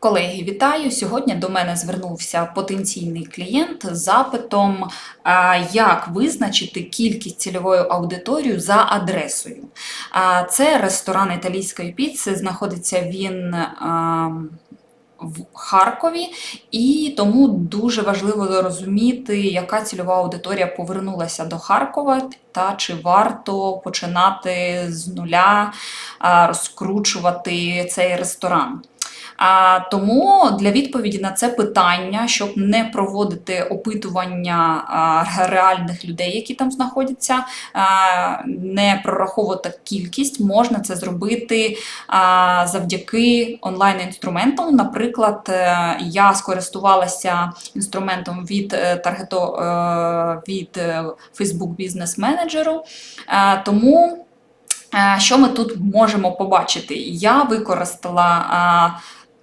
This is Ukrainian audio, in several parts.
Колеги, вітаю! Сьогодні до мене звернувся потенційний клієнт з запитом, як визначити кількість цільової аудиторії за адресою. Це ресторан італійської піци. Знаходиться він в Харкові, і тому дуже важливо зрозуміти, яка цільова аудиторія повернулася до Харкова, та чи варто починати з нуля розкручувати цей ресторан. А, тому для відповіді на це питання, щоб не проводити опитування а, реальних людей, які там знаходяться, а, не прораховувати кількість, можна це зробити а, завдяки онлайн-інструментам. Наприклад, е, я скористувалася інструментом від е, таргето е, від Facebook Business Manager, тому. Що ми тут можемо побачити? Я використала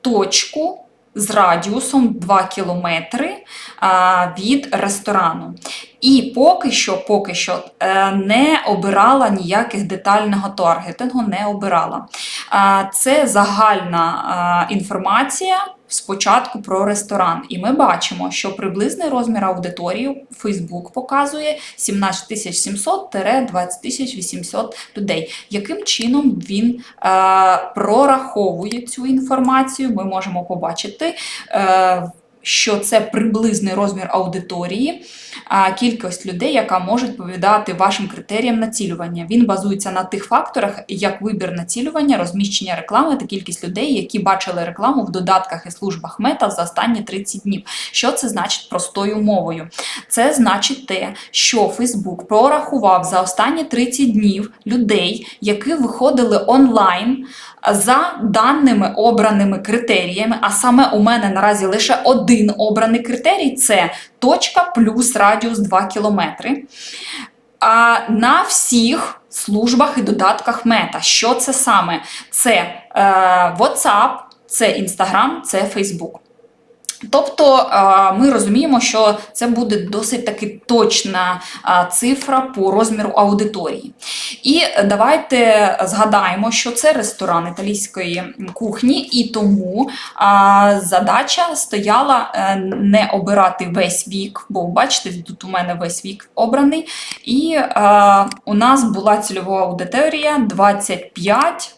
точку з радіусом 2 кілометри від ресторану. І поки що, поки що е, не обирала ніяких детального таргетингу, не обирала. Це загальна інформація. Спочатку про ресторан, і ми бачимо, що приблизний розмір аудиторії Facebook показує 17 700 20 800 людей. Яким чином він е, прораховує цю інформацію? Ми можемо побачити. Е, що це приблизний розмір аудиторії, кількість людей, яка може відповідати вашим критеріям націлювання. Він базується на тих факторах, як вибір націлювання, розміщення реклами та кількість людей, які бачили рекламу в додатках і службах мета за останні 30 днів. Що це значить простою мовою? Це значить те, що Facebook прорахував за останні 30 днів людей, які виходили онлайн за даними обраними критеріями. А саме у мене наразі лише один обраний критерій це точка плюс радіус 2 кілометри. А на всіх службах і додатках мета. Що це саме? Це е, WhatsApp, це Instagram, це Facebook. Тобто ми розуміємо, що це буде досить таки точна цифра по розміру аудиторії. І давайте згадаємо, що це ресторан італійської кухні, і тому задача стояла е, не обирати весь вік, бо бачите, тут у мене весь вік обраний. І у нас була цільова аудиторія 25.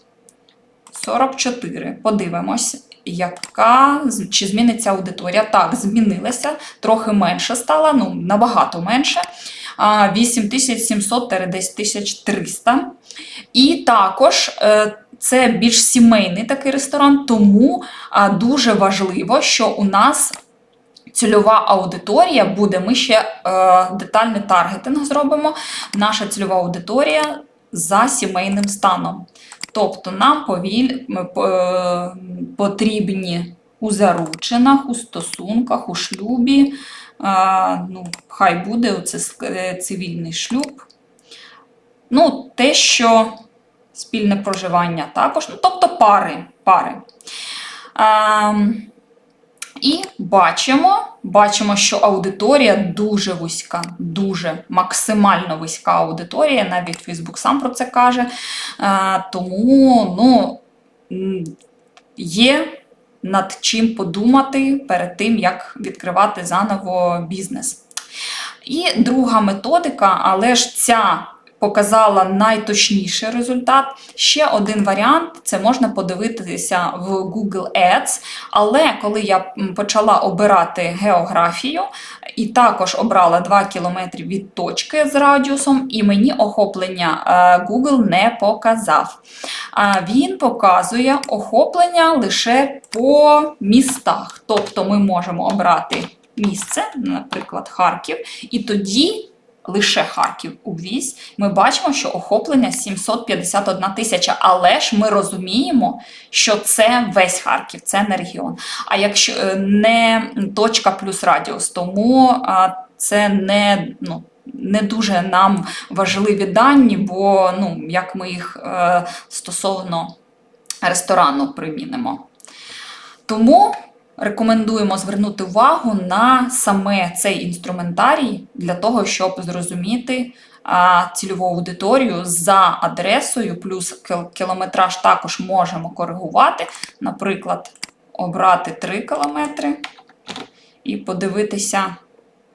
44. Подивимось, яка чи зміниться аудиторія. Так, змінилася, трохи менше стала, ну набагато менше. 8700-10300. І також е, це більш сімейний такий ресторан, тому дуже важливо, що у нас. Цільова аудиторія буде, ми ще е, детальний таргетинг зробимо. Наша цільова аудиторія за сімейним станом. Тобто нам е, потрібні у заручинах, у стосунках, у шлюбі. Е, ну, Хай буде оце е, цивільний шлюб. Ну, те, що спільне проживання також, ну, тобто пари. пари. І бачимо, бачимо, що аудиторія дуже вузька, дуже максимально вузька аудиторія, навіть Facebook сам про це каже. Тому ну, є над чим подумати перед тим, як відкривати заново бізнес. І друга методика, але ж ця показала найточніший результат. Ще один варіант це можна подивитися в Google Ads. Але коли я почала обирати географію, і також обрала 2 км від точки з радіусом, і мені охоплення е, Google не показав. Він показує охоплення лише по містах. Тобто ми можемо обрати місце, наприклад, Харків, і тоді лише Харків увесь, ми бачимо, що охоплення 751 тисяча. Але ж ми розуміємо, що це весь Харків, це не регіон. А якщо е, не точка плюс радіус, тому це не. ну, не дуже нам важливі дані, бо ну, як ми їх е, стосовно ресторану примінимо. Тому рекомендуємо звернути увагу на саме цей інструментарій для того, щоб зрозуміти цільову аудиторію за адресою, плюс кілометраж також можемо коригувати. Наприклад, обрати 3 кілометри і подивитися,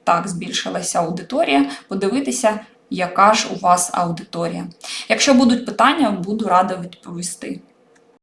так, збільшилася аудиторія, подивитися, яка ж у вас аудиторія. Якщо будуть питання, буду рада відповісти.